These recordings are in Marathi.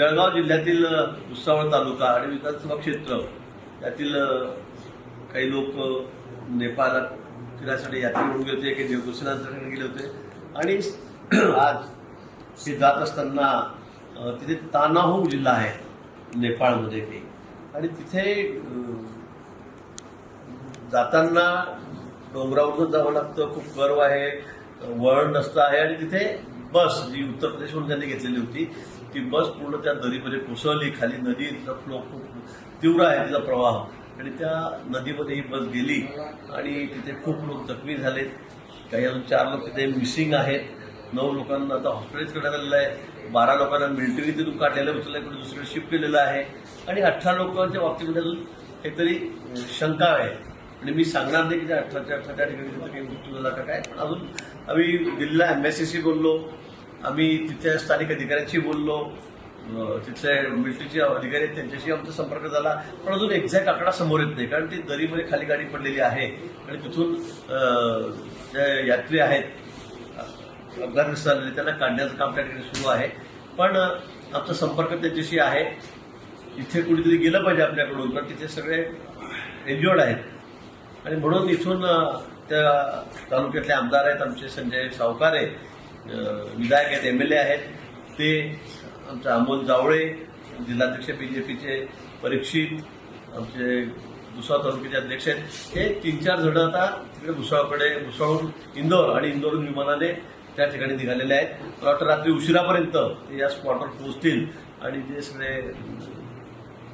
जळगाव जिल्ह्यातील भुसावळ तालुका आणि विधानसभा क्षेत्र त्यातील काही लोक नेपाळात फिरायसाठी यात्रा म्हणून गेले होते काही देवदर्शनासाठी गेले होते. आणि आज हे जात असताना तिथे तानाहू जिल्हा आहे नेपाळमध्ये काही आणि तिथे जाताना डोंगरावरून जावं लागतं खूप गर्व आहे वळण नसतं आहे आणि तिथे बस जी उत्तर प्रदेशमधून त्यांनी घेतलेली होती. ती बस पूर्ण त्या दरीमध्ये कोसळली खाली नदीचा फ्लो खूप तीव्र आहे तिचा प्रवाह. आणि त्या नदीमध्ये ही बस गेली आणि तिथे खूप लोक जखमी झाले. काही अजून चार लोक तिथे मिसिंग आहेत. नऊ लोकांना आता हॉस्पिटलाइज करण्यात आलेलं आहे. बारा लोकांना मिलिटरी तिथून काढलेलं उचलल्याकडे दुसरीकडे शिफ्ट केलेलं आहे. आणि अठरा लोकांच्या बाबतीमध्ये अजून काहीतरी शंका आहे. आणि मी सांगणार नाही की त्या अठराच्या अठराच्या ठिकाणी काही मृत्यू झाला का काय. पण अजून आम्ही दिल्लीला एमएससीशी बोललो. आम्ही तिथल्या स्थानिक अधिकाऱ्यांशी बोललो. तिथले मिलिटरीचे अधिकारी आहेत त्यांच्याशी आमचा संपर्क झाला. पण अजून एक्झॅक्ट आकडा समोर येत नाही कारण ती दरीमध्ये खाली गाडी पडलेली आहे. आणि तिथून जे यात्री आहेत अपघातग्रस्त त्यांना काढण्याचं काम त्या ठिकाणी सुरू आहे. पण आमचा संपर्क त्यांच्याशी आहे. इथे कुठेतरी गेलं पाहिजे आपल्याकडून पण तिथे सगळे एन्जॉर्ड आहेत. आणि म्हणून इथून त्या तालुक्यातले आमदार आहेत आमचे संजय सावकारे आहेत. विधायक आहेत एम एल ए आहेत. ते आमचे अमोल जावळे जिल्हाध्यक्ष पी जे पीचे परीक्षित आमचे भुसावळ तालुक्याचे अध्यक्ष आहेत. हे तीन चार जण आता तिकडे भुसावळकडे भुसावळहून इंदोर आणि इंदोरहून विमानाने त्या ठिकाणी निघालेले आहेत. मला वाटतं रात्री उशिरापर्यंत ते या स्पॉटवर पोहोचतील आणि जे सगळे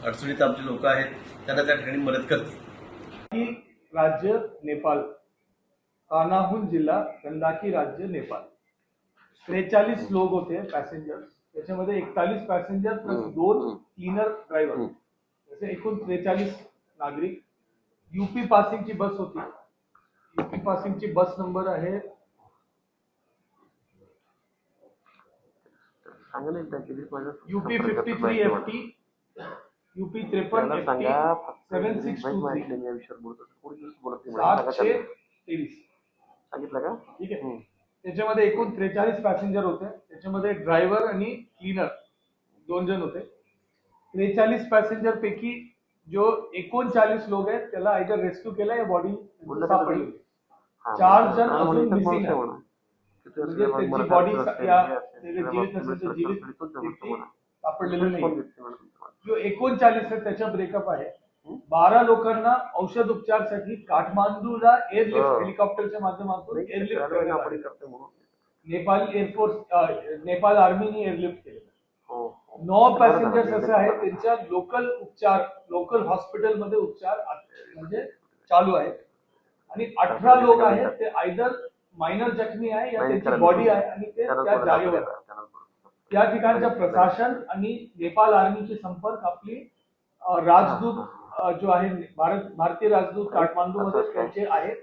अडचणीत आमचे लोक आहेत त्यांना त्या ठिकाणी मदत करतील. की राज्य नेपाळ कानाहून जिल्हा गंदाकी राज्य नेपाळ त्रेचाळीस लोक होते पॅसेंजर त्याच्यामध्ये एकतालीस पॅसेंजर प्लस दोन क्लीनर ड्रायव्हर असे एकूण त्रेचाळीस नागरिक. युपी पासिंगची बस होती. युपी पासिंगची बस नंबर आहे. UP fifty three F T UP त्रेपन्न एफ़ टी फक्त सेवन सिक्स टू थ्री सातशे तेवीस. सांगितलं का? ठीक आहे. हम्म. त्याच्यामध्ये एकूण त्रेचाळीस पॅसेंजर होते. त्याच्यामध्ये ड्रायव्हर आणि क्लीनर दोन जण होते. त्रेचाळीस पॅसेंजर पैकी जो एकोणचाळीस लोक आहेत त्याला आयदर रेस्क्यू केला या बॉडी सापडली. चार जण अजून त्यांची मराठा बॉडी जीवित. सापडलेलं नाही? जो एकोणचाळीस आहे त्याच्या ब्रेकअप आहे. बारा लोकांना औषध उपचारसाठी काठमांडूला एअरलिफ्ट. हेलिकॉप्टरच्या माध्यमातून एअरलिफ्ट करण्यात आलं. नेपाळ एअरफोर्स नेपाळ आर्मीने एअरलिफ्ट. नऊ बरं पॅसेंजर्स. असे आहेत त्यांच्या लोकल उपचार लोकल हॉस्पिटलमध्ये उपचार म्हणजे चालू आहेत आणि अठरा लोक आहेत ते आयदर मायनर जखमी आहे या त्यांची बॉडी. आहे आणि ते त्या जागेवर आहे. त्या ठिकाणचं प्रशासन आणि नेपाळ आर्मीचे संपर्क आपली अ, राजदूत जो आहे भारत भारतीय राजदूत काठमांडूमध्ये त्यांचे आहेत.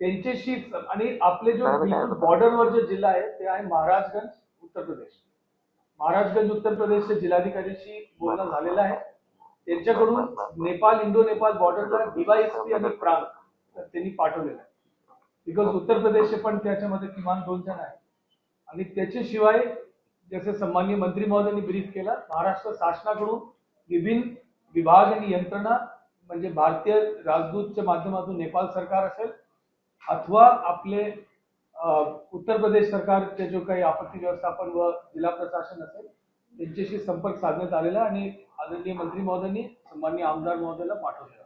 त्यांच्याशी आणि आपले जो? बॉर्डरवर जो जिल्हा आहे ते आहे महाराजगंज उत्तर प्रदेश. महाराजगंज उत्तर प्रदेशचे जिल्हाधिकाऱ्यांशी बोलणं झालेलं आहे. त्यांच्याकडून नेपाळ इंडो नेपाळ बॉर्डरला डीवायएसपी आणि प्रांत त्यांनी पाठवलेलं आहे. बिकॉज उत्तर प्रदेशचे पण त्याच्यामध्ये किमान दोन जण आहेत. आणि त्याच्याशिवाय जसे सन्माननीय मंत्री महोदयांनी ब्रीफ केला महाराष्ट्र शासनाकडून विभिन्न विभाग आणि यंत्रणा म्हणजे भारतीय राजदूतच्या माध्यमातून नेपाळ सरकार असेल अथवा आपले उत्तर प्रदेश सरकारचे जो काही आपत्ती व्यवस्थापन व जिल्हा प्रशासन असेल त्यांच्याशी संपर्क साधण्यात आलेला आणि आदरणीय मंत्री महोदयांनी सन्माननीय आमदार महोदयाला पाठवलेला